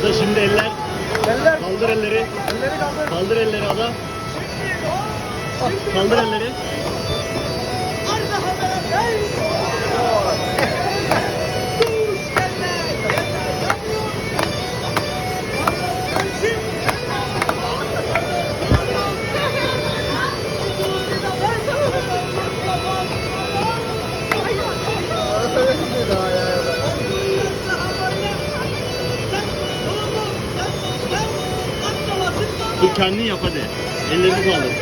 Ada şimdi eller. Eller. Kaldır elleri. Elleri kaldır. Kaldır elleri Ada. Kaldır elleri. Dur kendin yap hadi. Ellerini kaldır.